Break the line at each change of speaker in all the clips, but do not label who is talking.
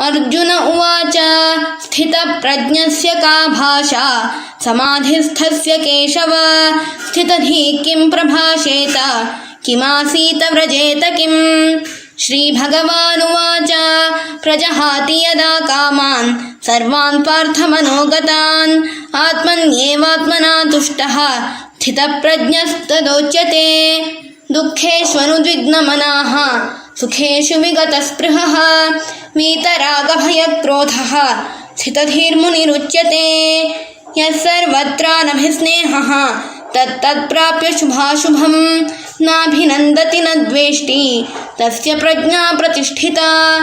अर्जुन उवाच स्थितप्रज्ञस्य का भाषा? समाधिस्थस्य केशव? स्थितधिः किं प्रभाषेत? किमासीत व्रजेत किम्? श्रीभगवानुवाच प्रजहाति यदा कामान्, सर्वान् पार्थमनोगतान् आत्मन्येवात्मना तुष्टः स्थितप्रज्ञस्तदोच्यते दुःखेष्वनुद्विग्नमनाः। सुखेषु विगतस्पृहः वीतरागभयक्रोधः स्थितधीर्मुनिरुच्यते। यः सर्वत्रानभिस्नेहः तत्तत्प्राप्य शुभाशुभं नाभिनन्दति न द्वेष्टि, तस्य प्रज्ञा प्रतिष्ठिता।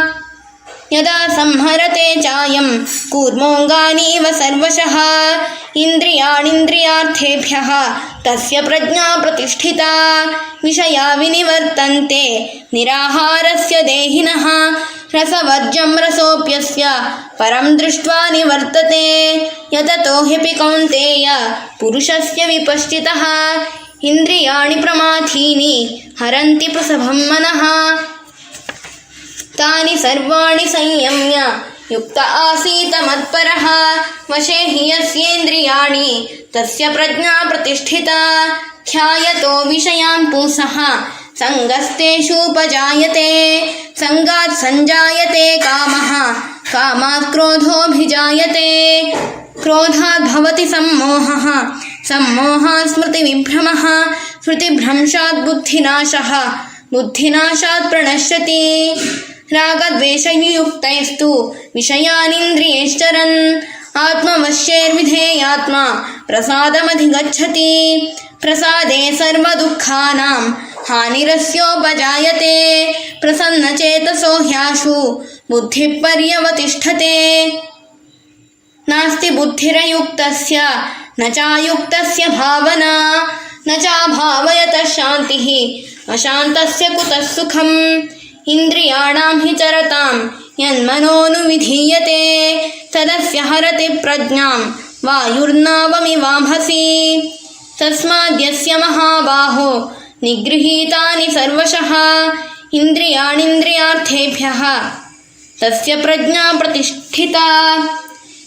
यदा संहरते चायं, कूर्मोऽङ्गानीव सर्वशः इन्द्रियाणीन्द्रियार्थेभ्यः तस्य प्रज्ञा प्रतिष्ठिता। विषया विनिवर्तन्ते। निराहारस्य देहिनः। रसवर्जं रसोऽप्यस्य परं दृष्ट्वा निवर्तते। यततो ह्यपि कौन्तेय पुरुषस्य विपश्चितः। इन्द्रियाणि प्रमाथीनि हरन्ति प्रसभं मनः। तानि सर्वाणि संयम्य युक्त आसीत मत्परः, वशे हि यस्येन्द्रियाणि प्रज्ञा प्रतिष्ठिता। ध्यायतो विषयान् पुंसः सङ्गस्तेषूपजायते सङ्गात् सञ्जायते कामः कामात् क्रोधोऽभिजायते क्रोधात् भवति सम्मोहः, सम्मोहात् स्मृतिविभ्रमः स्मृतिभ्रंशात् बुद्धिनाशः, बुद्धिनाशात् प्रणश्यति। रागद्वेषयुक्तैस्तु विषयानिन्द्रियैश्चरन् आत्मवश्यैर्विधेयात्मा प्रसादमधिगच्छति। प्रसादे सर्वदुःखानां हानिरस्योपजायते प्रसन्नचेतसो ह्याशु बुद्धिः पर्यवतिष्ठते नास्ति बुद्धिरयुक्तस्य, न चायुक्तस्य भावना। न चाभावयतः शान्तिः, अशान्तस्य कुतः सुखम्? इन्द्रियाणां हि चरतां तदस्य हरति प्रज्ञां वायुर्नावमिवाम्भसि तस्माद्यस्य महाबाहो, निगृहीतानि सर्वशः, इन्द्रियाणीन्द्रियार्थेभ्यः, तस्य प्रज्ञा प्रतिष्ठिता।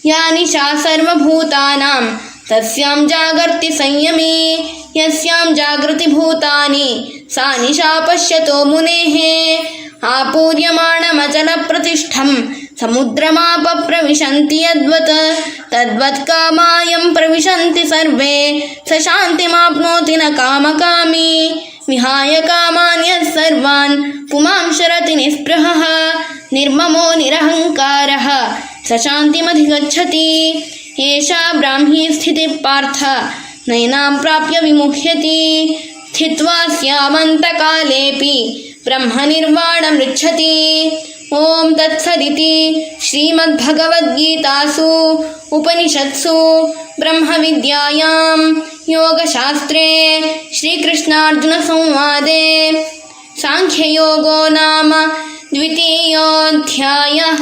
या निशा सर्वभूतानां, तस्यां जागर्ति संयमी, यस्यां जागृतिभूतानि सा निशा पश्यतो मुनेः। आपूर्यमाणमचलप्रतिष्ठं समुद्रमापप्रविशन्ति यद्वत्। तद्वत् कामायं प्रविशन्ति सर्वे। स शान्तिमाप्नोति न कामकामी। विहाय कामान् यः सर्वान्। पुमांशरति निःस्पृहः। निर्ममो निरहङ्कारः। स शान्तिमधिगच्छति। एषा ब्राह्मी स्थितिः पार्थ। नैनां प्राप्य विमुह्यति स्थित्वा स्यामन्तकालेऽपि। ब्रह्मनिर्वाणमृच्छति ॐ तत्सदिति श्रीमद्भगवद्गीतासु उपनिषत्सु ब्रह्मविद्यायां योगशास्त्रे श्रीकृष्णार्जुनसंवादे। साङ्ख्ययोगो नाम द्वितीयोऽध्यायः।